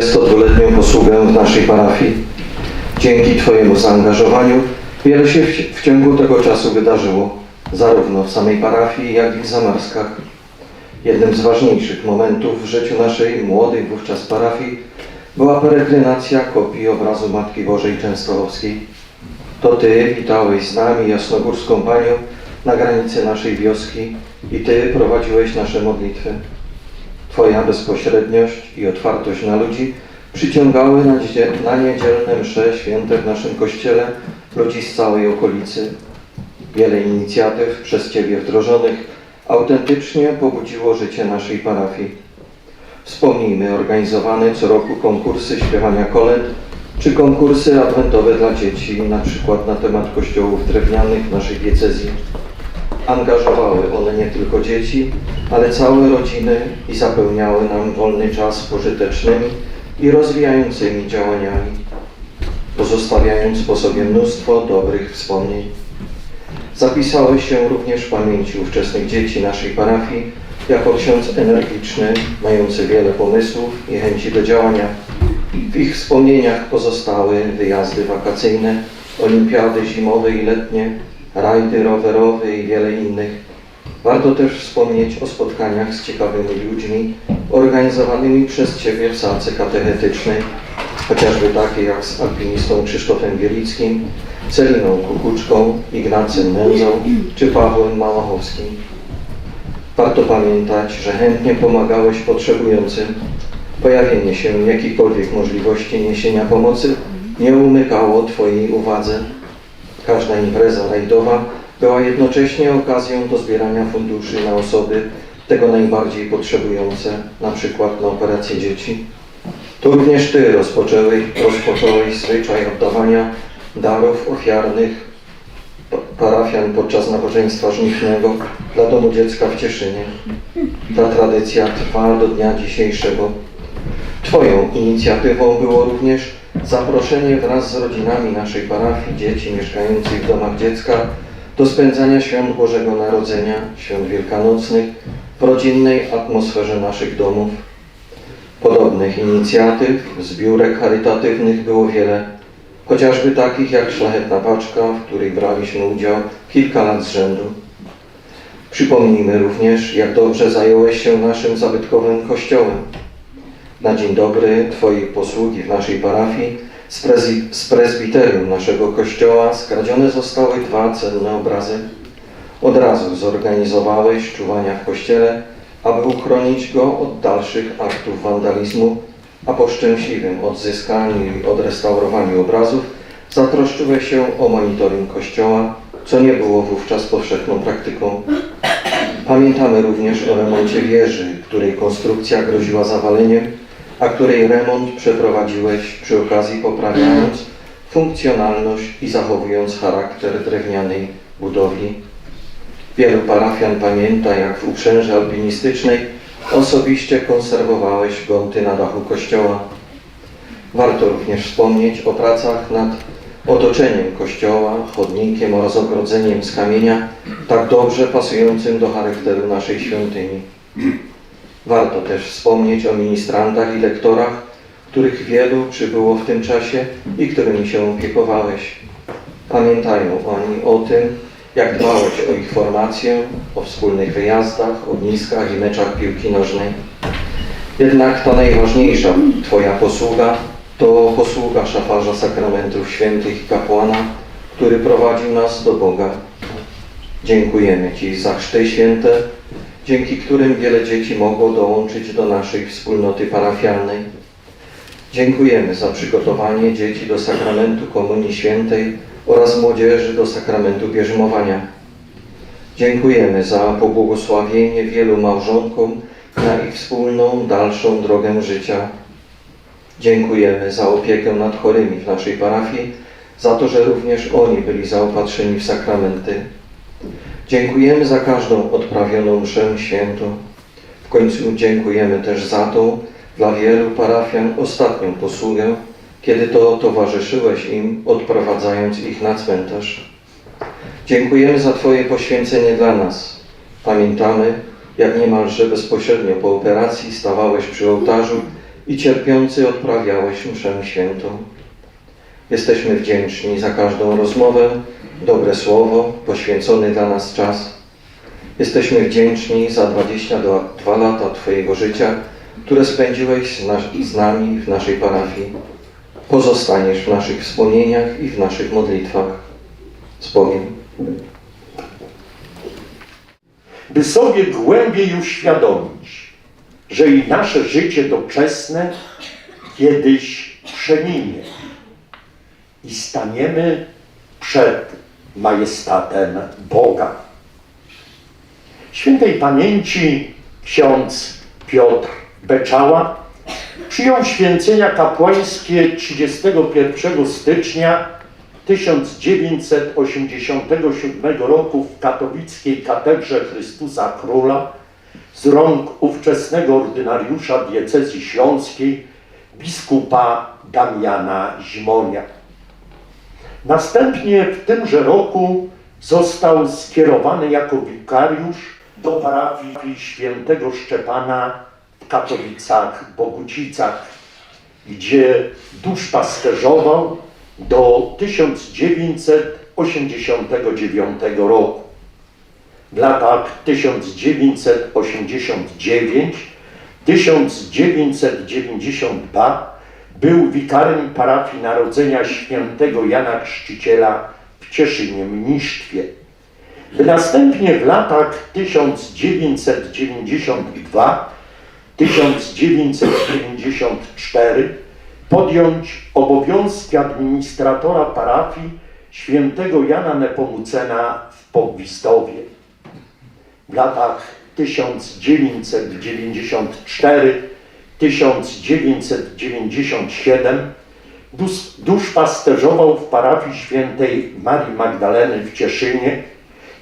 22-letnią posługę w naszej parafii. Dzięki Twojemu zaangażowaniu wiele się w, w ciągu tego czasu wydarzyło, zarówno w samej parafii, jak i w Zamarskach. Jednym z ważniejszych momentów w życiu naszej młodej wówczas parafii była peregrinacja kopii obrazu Matki Bożej Częstochowskiej. To Ty witałeś z nami jasnogórską Panią na granicy naszej wioski i Ty prowadziłeś nasze modlitwy. Twoja bezpośredniość i otwartość na ludzi przyciągały na, na niedzielne msze święte w naszym kościele ludzi z całej okolicy. Wiele inicjatyw przez Ciebie wdrożonych autentycznie pobudziło życie naszej parafii. Wspomnijmy organizowane co roku konkursy śpiewania kolęd czy konkursy adwentowe dla dzieci, na przykład na temat kościołów drewnianych w naszej diecezji. Angażowały one nie tylko dzieci, ale całe rodziny i zapełniały nam wolny czas pożytecznymi i rozwijającymi działaniami, pozostawiając po sobie mnóstwo dobrych wspomnień. Zapisałeś się również w pamięci ówczesnych dzieci naszej parafii jako ksiądz energiczny, mający wiele pomysłów i chęci do działania. W ich wspomnieniach pozostały wyjazdy wakacyjne, olimpiady zimowe i letnie, rajdy rowerowe i wiele innych. Warto też wspomnieć o spotkaniach z ciekawymi ludźmi organizowanymi przez Ciebie w salce katechetycznej, chociażby takie jak z alpinistą Krzysztofem Bielickim, Celiną Kukuczką, Ignacym Nędzą czy Pawłem Małachowskim. Warto pamiętać, że chętnie pomagałeś potrzebującym. Pojawienie się jakichkolwiek możliwości niesienia pomocy nie umykało Twojej uwadze. Każda impreza rajdowa była jednocześnie okazją do zbierania funduszy na osoby tego najbardziej potrzebujące, na przykład na operacje dzieci. To również Ty rozpoczęłeś, rozpocząłeś zwyczaj oddawania darów ofiarnych pa- parafian podczas nabożeństwa żniwnego dla Domu Dziecka w Cieszynie. Ta tradycja trwa do dnia dzisiejszego. Twoją inicjatywą było również zaproszenie wraz z rodzinami naszej parafii dzieci mieszkających w domach dziecka do spędzania świąt Bożego Narodzenia, świąt wielkanocnych w rodzinnej atmosferze naszych domów. Podobnych inicjatyw, zbiórek charytatywnych było wiele, chociażby takich jak Szlachetna Paczka, w której braliśmy udział kilka lat z rzędu. Przypomnijmy również, jak dobrze zająłeś się naszym zabytkowym kościołem. Na dzień dobry Twojej posługi w naszej parafii z, prezi- z prezbiterium naszego kościoła skradzione zostały dwa cenne obrazy. Od razu zorganizowałeś czuwania w kościele, aby uchronić go od dalszych aktów wandalizmu, a po szczęśliwym odzyskaniu i odrestaurowaniu obrazów zatroszczyłeś się o monitoring kościoła, co nie było wówczas powszechną praktyką. Pamiętamy również o remoncie wieży, której konstrukcja groziła zawaleniem, a której remont przeprowadziłeś przy okazji poprawiając funkcjonalność i zachowując charakter drewnianej budowli. Wielu parafian pamięta, jak w uprzęży alpinistycznej osobiście konserwowałeś gonty na dachu kościoła. Warto również wspomnieć o pracach nad otoczeniem kościoła, chodnikiem oraz ogrodzeniem z kamienia, tak dobrze pasującym do charakteru naszej świątyni. Warto też wspomnieć o ministrantach i lektorach, których wielu przybyło w tym czasie i którymi się opiekowałeś. Pamiętają oni o tym, jak dbałeś o ich formację, o wspólnych wyjazdach, ogniskach i meczach piłki nożnej. Jednak ta najważniejsza Twoja posługa to posługa szafarza sakramentów świętych i kapłana, który prowadził nas do Boga. Dziękujemy Ci za chrzty święte, dzięki którym wiele dzieci mogło dołączyć do naszej wspólnoty parafialnej. Dziękujemy za przygotowanie dzieci do sakramentu Komunii Świętej oraz młodzieży do sakramentu bierzmowania. Dziękujemy za pobłogosławienie wielu małżonkom na ich wspólną, dalszą drogę życia. Dziękujemy za opiekę nad chorymi w naszej parafii, za to, że również oni byli zaopatrzeni w sakramenty. Dziękujemy za każdą odprawioną mszę świętą. W końcu dziękujemy też za tą dla wielu parafian ostatnią posługę, kiedy to towarzyszyłeś im, odprowadzając ich na cmentarz. Dziękujemy za Twoje poświęcenie dla nas. Pamiętamy, jak niemalże bezpośrednio po operacji stawałeś przy ołtarzu i cierpiący odprawiałeś mszę świętą. Jesteśmy wdzięczni za każdą rozmowę, dobre słowo, poświęcony dla nas czas. Jesteśmy wdzięczni za 22 lata Twojego życia, które spędziłeś z, nas- z nami w naszej parafii. Pozostaniesz w naszych wspomnieniach i w naszych modlitwach. Z Bogiem. by sobie głębiej uświadomić, że i nasze życie doczesne kiedyś przeminie i staniemy przed majestatem Boga. Świętej pamięci ksiądz Piotr Beczała przyjął święcenia kapłańskie 31 stycznia 1987 roku w katowickiej katedrze Chrystusa Króla z rąk ówczesnego ordynariusza diecezji śląskiej biskupa Damiana Zimonia. Następnie w tymże roku został skierowany jako wikariusz do parafii świętego Szczepana w Katowicach-Bogucicach, gdzie duszpasterzował do 1989 roku. W latach 1989-1992 był wikarym parafii Narodzenia Świętego Jana Chrzciciela w Cieszynie Mnisztwie, by następnie w latach 1992-1994 podjąć obowiązki administratora parafii świętego Jana Nepomucena w Powistowie. W latach 1994 1997 duszpasterzował w parafii świętej Marii Magdaleny w Cieszynie,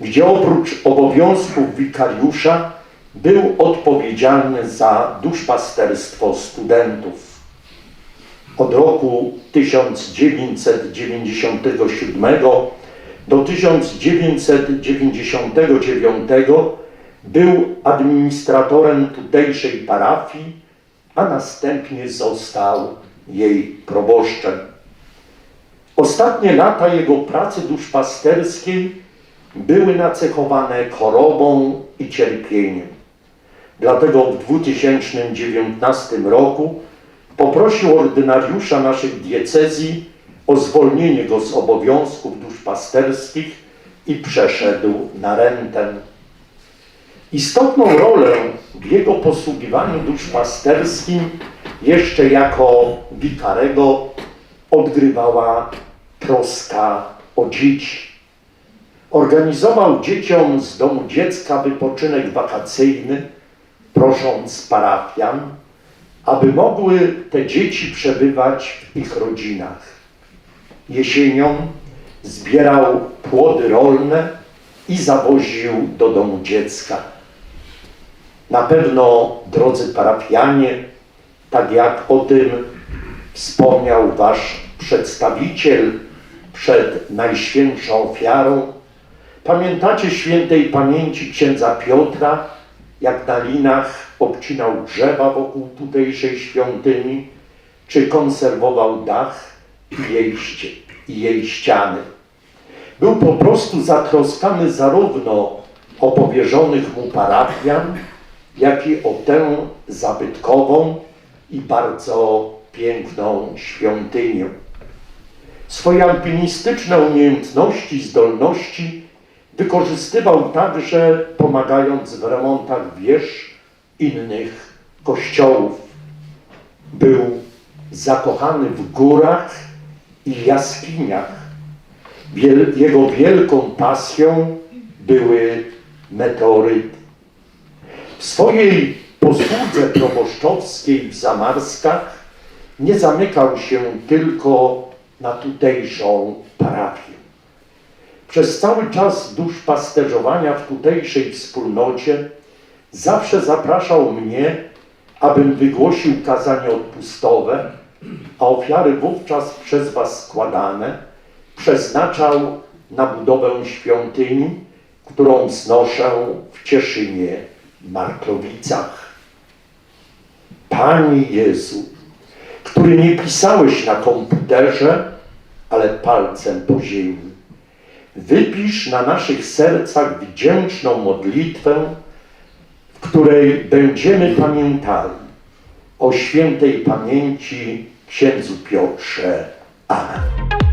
gdzie oprócz obowiązków wikariusza był odpowiedzialny za duszpasterstwo studentów. Od roku 1997 do 1999 był administratorem tutejszej parafii a następnie został jej proboszczem. Ostatnie lata jego pracy duszpasterskiej były nacechowane chorobą i cierpieniem. Dlatego w 2019 roku poprosił ordynariusza naszych diecezji o zwolnienie go z obowiązków duszpasterskich i przeszedł na rentę. Istotną rolę w jego posługiwaniu duszpasterskim jeszcze jako wikarego odgrywała troska o dzieci. Organizował dzieciom z domu dziecka wypoczynek wakacyjny, prosząc parafian, aby mogły te dzieci przebywać w ich rodzinach. Jesienią zbierał płody rolne i zawoził do domu dziecka. Na pewno, drodzy parafianie, tak jak o tym wspomniał wasz przedstawiciel przed Najświętszą Ofiarą, pamiętacie świętej pamięci księdza Piotra, jak na linach obcinał drzewa wokół tutejszej świątyni, czy konserwował dach i jej, i jej ściany. Był po prostu zatroskany zarówno o powierzonych mu parafian, jak i o tę zabytkową i bardzo piękną świątynię. Swoje alpinistyczne umiejętności i zdolności wykorzystywał także pomagając w remontach wież innych kościołów. Był zakochany w górach i jaskiniach. Jego wielką pasją były meteoryty. W swojej posłudze proboszczowskiej w Zamarskach nie zamykał się tylko na tutejszą parafię. Przez cały czas duszpasterzowania w tutejszej wspólnocie zawsze zapraszał mnie, abym wygłosił kazanie odpustowe, a ofiary wówczas przez Was składane przeznaczał na budowę świątyni, którą wznoszę w Cieszynie Marklowicach. Panie Jezu, który nie pisałeś na komputerze, ale palcem po ziemi. Wypisz na naszych sercach wdzięczną modlitwę, w której będziemy pamiętali o świętej pamięci księdzu Piotrze. Amen.